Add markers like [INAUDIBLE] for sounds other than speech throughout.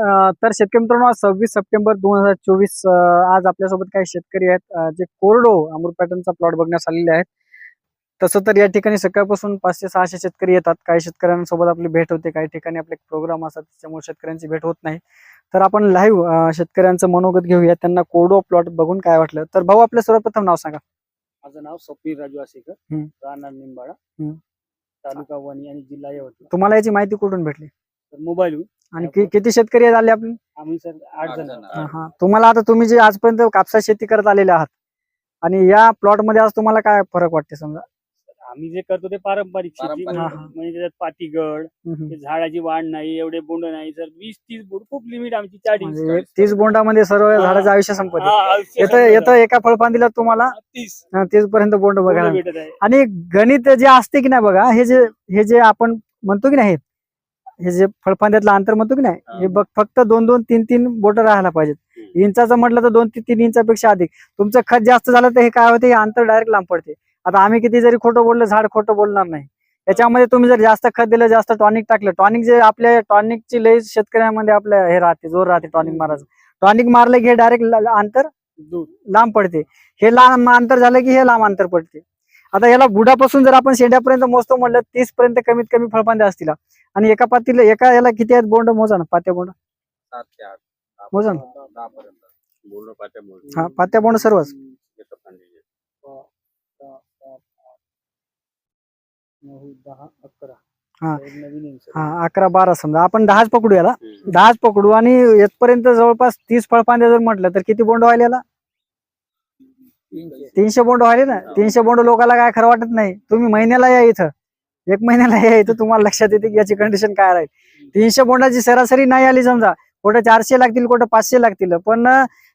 तर शेतकरी मित्रांनो आज सव्वीस सप्टेंबर दोन हजार चोवीस आज आपल्यासोबत काही शेतकरी आहेत जे कोरडो अमृत पॅटर्नचा प्लॉट बघण्यास आलेले आहेत. तसं तर या ठिकाणी सकाळपासून पाचशे सहाशे शेतकरी येतात. काही शेतकऱ्यांसोबत आपली भेट होते काही ठिकाणी आपले प्रोग्राम असतात त्याच्यामुळे शेतकऱ्यांची भेट होत नाही. तर आपण लाईव्ह शेतकऱ्यांचं मनोगत घेऊया. त्यांना कोरडो प्लॉट बघून काय वाटलं? तर भाऊ आपलं सर्वप्रथम नाव सांगा. माझं नाव स्वप्नील राजू आसेकर. राहणार निंबाळा. तालुका वणी आणि जिल्हा यवतमाळ. तुम्हाला याची माहिती कुठून भेटली? मोबाईल आणि कि- किती शेतकरी आले आपले आम्ही सर आठ जण आहोत. हा. तुम्हाला आता तुम्ही जे आजपर्यंत कापसा शेती करत आलेले आहात आणि या प्लॉटमध्ये आज तुम्हाला काय फरक वाटते समजा आम्ही जे करतो ते पारंपरिक शेती पारंपरिक. म्हणजे हा, हा. म्हणजे त्याच्यात पातीगड हम्म, हम्म. ते झाडाची वाढ नाही एवढे बोंड नाही सर वीस तीस बोंड खूप लिमिट आमची चाळीस म्हणजे एक तीस बोंडामध्ये सर्व. झाडाचं आयुष्य संपत हा, आयुष्य येतं एका फळपांदीला तुम्हाला तीस तीस पर्यंत बोंड बोंड बघायला भेटत आहे आणि गणित जे असते की नाही बघा हे जे हे जे आपण म्हणतो की नाही हे- हे जे फळफांद्यातलं अंतर म्हणतो की नाही हे. बघ फक्त दोन दोन तीन तीन बोट राहायला पाहिजेत. इंचाचं म्हटलं तर दोन ते तीन इंचापेक्षा अधिक. तुमचं खत जास्त झालं तर हे काय होते हे अंतर डायरेक्ट लांब पडते. आता आम्ही किती जरी खोटं बोललं झाड खोटं बोलणार नाही. याच्यामध्ये तुम्ही जर जास्त खत दिलं जास्त टॉनिक टाकलं टॉनिक जे आपल्या टॉनिकची लई शेतकऱ्यांमध्ये आपल्या हे राहते जोर राहते टॉनिक मारायचं. टॉनिक मारलं की हे डायरेक्ट अंतर लांब पडते. हे लांब अंतर झालं की हे लांब अंतर पडते. आता याला बुडापासून जर आपण शेंड्यापर्यंत मोजतो म्हणलं तीस पर्यंत कमीत कमी फळफांद्या असतील. आणि एका पातीला एका याला किती आहेत बोंड? मोजा ना पात्या बोंड. सात ते आठ दहा मोजा ना. पर्यंत. दहा पर्यंत. बोलणं पाट्या बोलणं हा पात्या बोंड सर्वच. येतं नऊ दहा अकरा हा. नवीन. हा अकरा बारा समजा. आपण दहाच पकडू याला. हम्म. दहाच पकडू आणि येतपर्यंत जवळपास तीस फळफांद्या जर म्हटलं तर किती बोंड व्हायला याला? तीनशे. तीनशे बोंड व्हायले ना? तीनशे बोंड लोकांना काय खरं वाटत नाही. तुम्ही महिन्याला या इथं. एक महिन्याला या इथं तुम्हाला लक्षात येते की याची कंडिशन काय राहील. तीनशे बोंडाची सरासरी नाही आली समजा. कुठं चारशे लागतील कुठं पाचशे लागतील. पण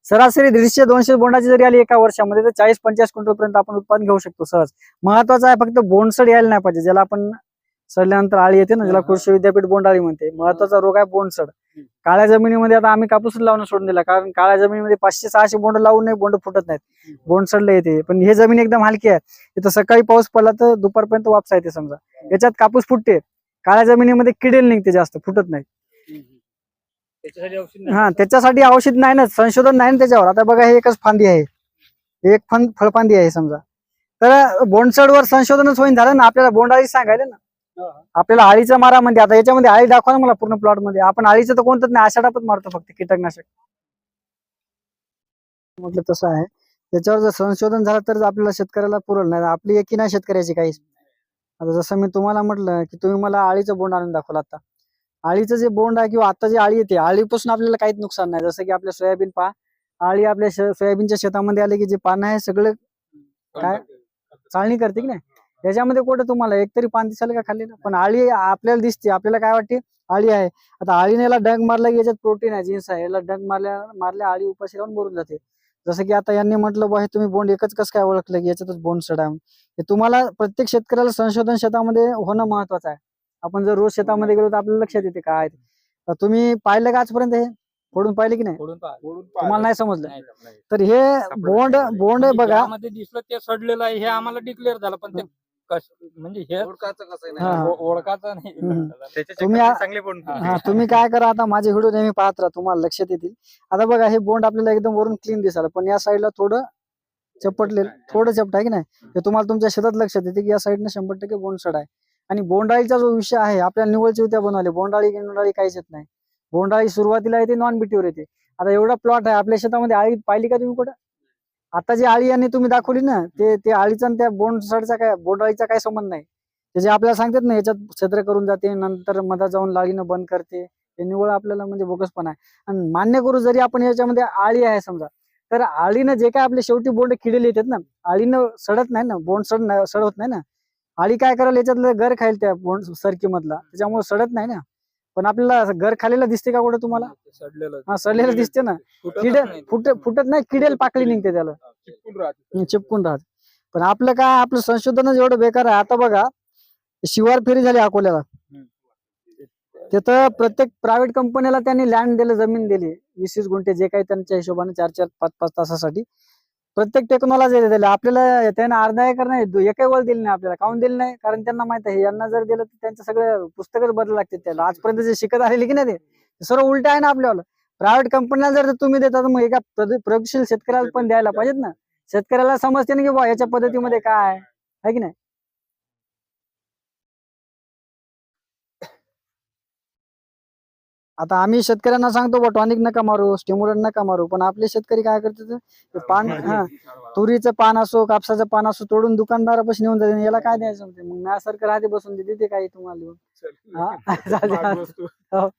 सरासरी दीडशे दोनशे बोंडाची जरी आली एका वर्षामध्ये तर चाळीस पंचाळीस क्विंटल पर्यंत आपण उत्पादन घेऊ शकतो सहज. महत्वाचं आहे फक्त बोंडसड यायला नाही पाहिजे. ज्याला आपण सडल्यानंतर आळी येते ना ज्याला हा. कृषी विद्यापीठ बोंडाळी म्हणते. महत्त्वाचा रोग आहे बोंडसड. काळ्या जमिनीमध्ये आता आम्ही कापूस लावून सोडून दिला कारण काळ्या जमिनीमध्ये पाचशे सहाशे बोंड लावून नाही बोंड फुटत नाहीत. बोंड सडले येते पण हे जमीन एकदम हलकी आहे. इथं सकाळी पाऊस पडला तर दुपारपर्यंत वापसा येते समजा. याच्यात कापूस फुटते. काळ्या जमिनीमध्ये किडेल निघते जास्त फुटत नाही. हा त्याच्यासाठी औषध नाही ना संशोधन नाही ना त्याच्यावर. आता बघा हे एकच फांदी आहे. एक फन फळफांदी आहे समजा. तर बोंडसडवर संशोधनच होईन झालं ना आपल्याला बोंडाळी सांगायला ना. आपल्याला आळीचा मारा म्हणजे आता याच्यामध्ये आळी दाखवा ना मला पूर्ण प्लॉटमध्ये. आपण आळीचं तर कोणतंच नाही आषाढापच मारतो फक्त कीटकनाशक. म्हटलं तसं आहे. त्याच्यावर जर संशोधन झालं तर आपल्याला शेतकऱ्याला पुरल नाही. आपली एकी नाही शेतकऱ्याची काहीच. आता जसं मी तुम्हाला म्हटलं की तुम्ही मला आळीचं बोंड आणून दाखवलं आता. आळीचं जे बोंड आहे किंवा आता जी आळी येते आळीपासून आपल्याला काहीच नुकसान नाही. जसं की आपल्या सोयाबीन पहा. आळी आपल्या सोयाबीनच्या शेतामध्ये आले की जे पानं आहे सगळं काय? चाळणी करते की नाही? याच्यामध्ये कुठं तुम्हाला? एकतरी पान दिसाल का खाल्लेलं पण आळी आपल्याला दिसते. आपल्याला काय वाटते? आळी आहे. आता आळीने याला डंग मारला की याच्यात प्रोटीन आहे जीन्स आहे. याला डंग मारल्या मारल्या आळी उपाशी राहून मरून जाते. जसं की आता यांनी म्हटलं बा हे तुम्ही बोंड एकच कसं काय ओळखलं की याच्यातच बोंड सड? हे तुम्हाला प्रत्येक शेतकऱ्याला संशोधन शेतामध्ये होणं महत्वाचं आहे. आपण जर रोज शेतामध्ये गेलो तर आपल्याला लक्षात येते काय. तर तुम्ही पाहिलं का आजपर्यंत हे? फोडून पाहिले की नाही? फोडून पहा. तुम्हाला नाही समजलं. तर हे बोंड बोंड म्हणजे बघा. दिसलं ते सडलेलं आहे हे आम्हाला डिक्लेअर झालं. पण कस म्हणजे हे कसं हा. नाही ओ- ओळखायचं नाही. हम्म. त्याच्या तुम्ही चक्करात आ- चांगले पण हा. तुम्ही काय करा आता माझे व्हिडिओ नेहमी पाहत राहा तुम्हाला लक्षात येतील. आता बघा हे बोंड आपल्याला एकदम वरून क्लीन दिसायला पण या साईडला थोडं चपटले थोडं चपट आहे की नाही? हे तुम्हाला तुमच्या शेतात लक्षात येते की या साईडने शंभर टक्के बोंडसड आहे. आणि बोंडाळीचा जो विषय आहे आपल्या निवडची उद्या बनवले बोंडाळी गिंडाळी काहीच येत नाही. बोंडाळी सुरुवातीला येते नॉन बिटीवर येते. आता एवढा प्लॉट आहे आपल्या शेतामध्ये आळी पाहिली का तुम्ही कुठं? आता जी आळी आणि तुम्ही दाखवली ना ते ते आळीचा आणि त्या बोंडसडचा काय बोंडाळीचा काय संबंध नाही. ते जे आपल्याला सांगतात ना याच्यात छत्र करून जाते नंतर मधात जाऊन लाळीनं बंद करते. ते निवळ आपल्याला म्हणजे बोगस पण आहे. आणि मान्य करू जरी आपण याच्यामध्ये आळी आहे समजा तर आळीनं जे काय आपले शेवटी बोंड किडेले येतात ना आळीनं सडत नाही ना बोंड सड नाही सड होत नाही ना. आळी काय करायला याच्यातलं घर खाईल त्या बोंड सरकी मधला त्याच्यामुळे सडत नाही ना. पण आपल्याला घर खालेलं दिसते का कुठं तुम्हाला? सडलेलं हा सडलेलं दिसते ना. किड. फुट फुटत नाही किडेल पाकळी निघते त्याला. चिपकून राहते. हम्म, चिपकून राहत. पण आपलं काय आपलं संशोधनच एवढं बेकार आहे. आता बघा शिवार फेरी झाली अकोल्याला. तिथं प्रत्येक प्रायव्हेट कंपनीला त्यांनी लँड दिलं जमीन दिली. वीस वीस गुंठे जे काही त्यांच्या हिशोबाने चार चार पाच पाच तासासाठी. प्रत्येक टेक्नॉलॉजी दिले आपल्याला त्यांना अर्धा एकर नाही एकही वळ दिली नाही आपल्याला. काऊन दिली नाही? कारण त्यांना माहीत आहे यांना जर दिलं तर त्यांचं सगळं पुस्तकच बदल लागते त्याला. आजपर्यंत जे शिकत आलेले की नाही ते सर्व उलट आहे ना आपल्याला प्रायव्हेट कंपनीला जर तुम्ही देता तर मग एका प्रद- प्रगतशील शेतकऱ्याला पण द्यायला पाहिजेत ना. शेतकऱ्याला समजते ना की बा याच्या पद्धतीमध्ये काय आहे? की नाही? आता आम्ही शेतकऱ्यांना सांगतो बा टॉनिक नका मारू स्टिम्युलंट नका मारू. पण आपले शेतकरी काय करतात ते पान हा तुरीचं पान असो कापसाचं पान असो तोडून दुकानदारापाशी नेऊन जाते याला काय द्यायचं मग माझ्यासारखं राहते बसून देते काही तुम्हाला. [LAUGHS] हो.